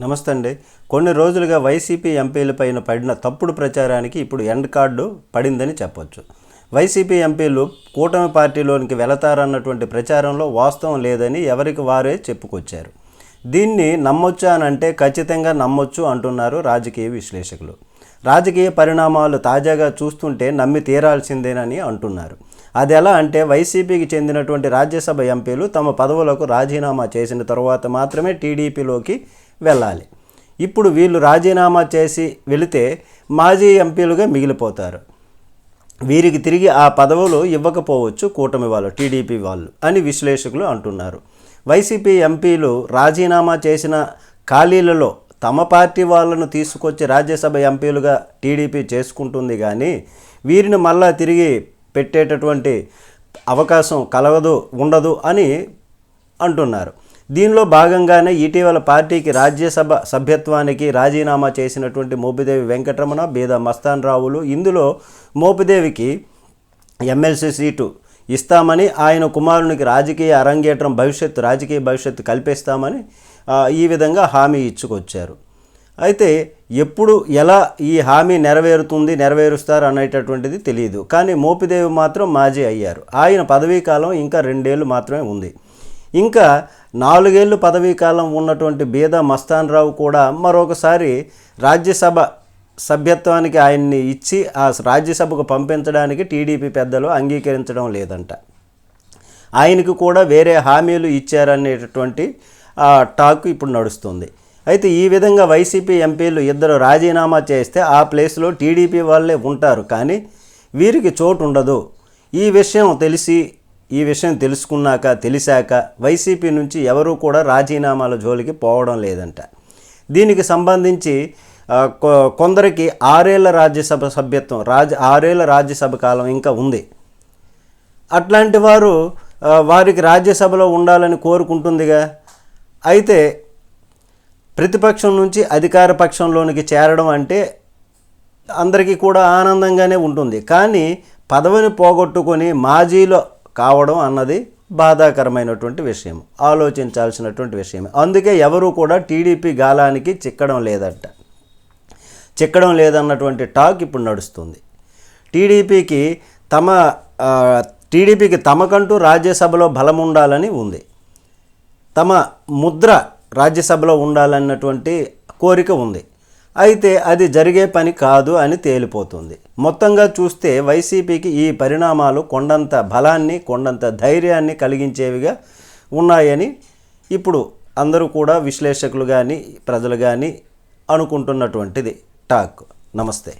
నమస్తే అండి కొన్ని రోజులుగా వైసీపీ ఎంపీలపైన పడిన తప్పుడు ప్రచారానికి ఇప్పుడు ఎండ్ కార్డు పడిందని చెప్పొచ్చు. వైసీపీ ఎంపీలు కూటమి పార్టీలోనికి వెళతారన్నటువంటి ప్రచారంలో వాస్తవం లేదని ఎవరికి వారే చెప్పుకొచ్చారు. దీన్ని నమ్మొచ్చా అని అంటే ఖచ్చితంగా నమ్మొచ్చు అంటున్నారు రాజకీయ విశ్లేషకులు. రాజకీయ పరిణామాలు తాజాగా చూస్తుంటే నమ్మి తీరాల్సిందేనని అంటున్నారు. అది ఎలా అంటే వైసీపీకి చెందినటువంటి రాజ్యసభ ఎంపీలు తమ పదవులకు రాజీనామా చేసిన తర్వాత మాత్రమే టీడీపీలోకి వెళ్ళాలి. ఇప్పుడు వీళ్ళు రాజీనామా చేసి వెళితే మాజీ ఎంపీలుగా మిగిలిపోతారు. వీరికి తిరిగి ఆ పదవులు ఇవ్వకపోవచ్చు కూటమి వాళ్ళు టీడీపీ వాళ్ళు అని విశ్లేషకులు అంటున్నారు. వైసీపీ ఎంపీలు రాజీనామా చేసిన ఖాళీలలో తమ పార్టీ వాళ్ళను తీసుకొచ్చి రాజ్యసభ ఎంపీలుగా టీడీపీ చేసుకుంటుంది కానీ వీరిని మళ్ళా తిరిగి పెట్టేటటువంటి అవకాశం కలగదు ఉండదు అని అంటున్నారు. దీనిలో భాగంగానే ఇటీవల పార్టీకి రాజ్యసభ సభ్యత్వానికి రాజీనామా చేసినటువంటి మోపిదేవి వెంకటరమణ బీద మస్తాన్ రావులు ఇందులో మోపిదేవికి ఎమ్మెల్సీ సీటు ఇస్తామని ఆయన కుమారునికి రాజకీయ అరంగేట్రం భవిష్యత్తు రాజకీయ భవిష్యత్తు కల్పిస్తామని ఈ విధంగా హామీ ఇచ్చుకొచ్చారు. అయితే ఎప్పుడు ఎలా ఈ హామీ నెరవేరుతుంది నెరవేరుస్తారు అనేటటువంటిది తెలియదు కానీ మోపిదేవి మాత్రం మాజీ అయ్యారు. ఆయన పదవీ కాలం ఇంకా రెండేళ్ళు మాత్రమే ఉంది. ఇంకా నాలుగేళ్ళు పదవీ కాలం ఉన్నటువంటి బీద మస్తాన్ రావు కూడా మరొకసారి రాజ్యసభ సభ్యత్వానికి ఆయన్ని ఇచ్చి ఆ రాజ్యసభకు పంపించడానికి టీడీపీ పెద్దలు అంగీకరించడం లేదంట. ఆయనకు కూడా వేరే హామీలు ఇచ్చారనేటటువంటి ఆ, టాక్ ఇప్పుడు నడుస్తుంది. అయితే ఈ విధంగా వైసీపీ ఎంపీలు ఇద్దరు రాజీనామా చేస్తే ఆ ప్లేస్లో టీడీపీ వాళ్ళే ఉంటారు. కానీ వీరికి చోటు ఉండదు ఈ విషయం తెలిసి ఈ విషయం తెలుసుకున్నాక తెలిసాక వైసీపీ నుంచి ఎవరూ కూడా రాజీనామాల జోలికి పోవడం లేదంట. దీనికి సంబంధించి కొ- కొందరికి ఆరేళ్ళ రాజ్యసభ సభ్యత్వం రాజ ఆరేళ్ళ రాజ్యసభ కాలం ఇంకా ఉంది. అట్లాంటి వారు వారికి రాజ్యసభలో ఉండాలని కోరుకుంటుందిగా. అయితే ప్రతిపక్షం నుంచి అధికార పక్షంలోనికి చేరడం అంటే అందరికీ కూడా ఆనందంగానే ఉంటుంది. కానీ పదవిని పోగొట్టుకొని మాజీలో కావడం అన్నది బాధాకరమైనటువంటి విషయం. ఆలోచించాల్సినటువంటి విషయం అందుకే ఎవరు కూడా టీడీపీ గాలానికి చిక్కడం లేదట. చిక్కడం లేదన్నటువంటి టాక్ ఇప్పుడు నడుస్తుంది. టీడీపీకి తమ టీడీపీకి తమకంటూ రాజ్యసభలో బలం ఉండాలని ఉంది. తమ ముద్ర రాజ్యసభలో ఉండాలన్నటువంటి కోరిక ఉంది. అయితే అది జరిగే పని కాదు అని తేలిపోతుంది. మొత్తంగా చూస్తే వైసీపీకి ఈ పరిణామాలు కొండంత బలాన్ని కొండంత ధైర్యాన్ని కలిగించేవిగా ఉన్నాయని ఇప్పుడు అందరూ కూడా విశ్లేషకులు కానీ ప్రజలు కానీ అనుకుంటున్నటువంటిది. టాక్. నమస్తే.